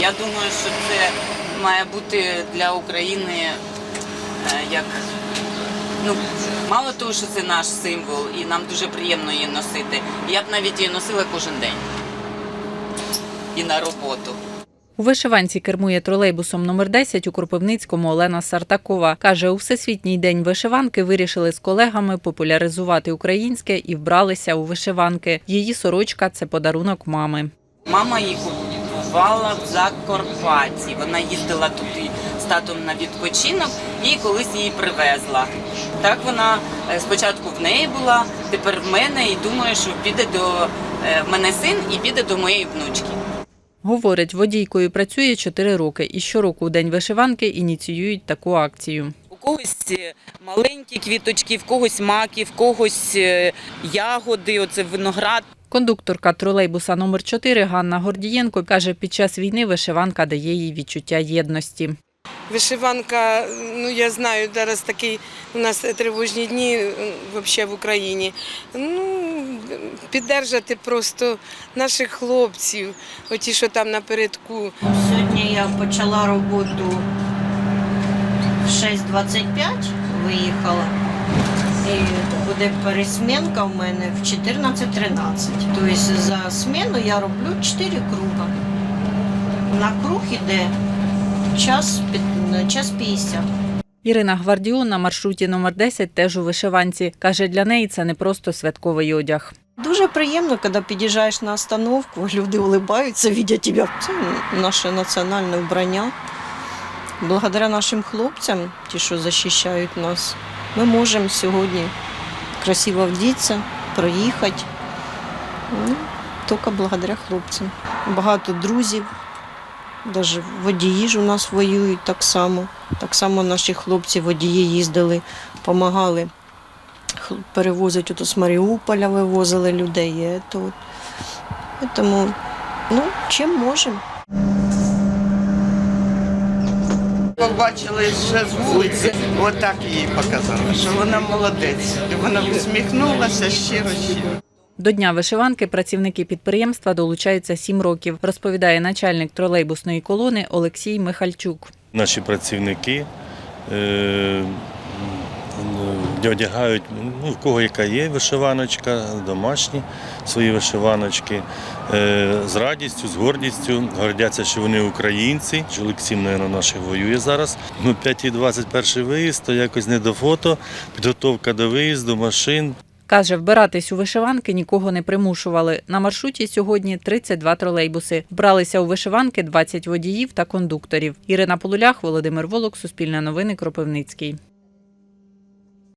Я думаю, що це має бути для України е, як ну мало того, що це наш символ, і нам дуже приємно її носити. Я б навіть її носила кожен день і на роботу. У вишиванці кермує тролейбусом номер 10 у Кропивницькому Олена Сартакова. Каже, у Всесвітній день вишиванки вирішили з колегами популяризувати українське і вбралися у вишиванки. Її сорочка це подарунок мами. Мама її купувала в Закарпатті. Вона їздила туди з татом на відпочинок і колись її привезла. Так вона е, спочатку в неї була, тепер в мене, і думаю, що піде до е, мене син і піде до моєї внучки. Говорить, водійкою працює 4 роки і щороку у день вишиванки ініціюють таку акцію. У когось е, маленькі квіточки, в когось маки, в когось ягоди, оце виноград. Кондукторка тролейбуса номер 4 Ганна Гордієнко каже, під час війни вишиванка дає їй відчуття єдності. Вишиванка, ну я знаю, зараз такі у нас тривожні дні взагалі в Україні. Ну, піддержати просто наших хлопців, оті, що там напередку. Сьогодні я почала роботу в 6.25, виїхала. І буде пересмінка в мене в 14.13. Тобто за зміну я роблю 4 круга. На круг іде час, час 50. Ірина Гвардіон на маршруті номер 10 теж у вишиванці. Каже, для неї це не просто святковий одяг. Дуже приємно, коли під'їжджаєш на остановку, люди улибаються, бачать тебе. Це наше національне вбрання. Благодаря нашим хлопцям, ті, що захищають нас, ми можемо сьогодні красиво вдітися, проїхати. Ну, тільки благодаря хлопцям. Багато друзів, навіть водії ж у нас воюють так само. Так само наші хлопці водії їздили, допомагали перевозить з Маріуполя, вивозили людей. Тому, ну, чим можемо. Побачили ще з вулиці, отак їй показали, що вона молодець. Вона усміхнулася щиро щиро. До дня вишиванки працівники підприємства долучаються сім років, розповідає начальник тролейбусної колони Олексій Михальчук. Наші працівники е, одягають, ну, в кого яка є вишиваночка, домашні свої вишиваночки. Е, з радістю, з гордістю, гордяться, що вони українці. Чоловік сім, мабуть, наших воює зараз. Ну, 5.21 виїзд, то якось не до фото, підготовка до виїзду, машин. Каже, вбиратись у вишиванки нікого не примушували. На маршруті сьогодні 32 тролейбуси. Вбралися у вишиванки 20 водіїв та кондукторів. Ірина Полулях, Володимир Волок, Суспільне новини, Кропивницький.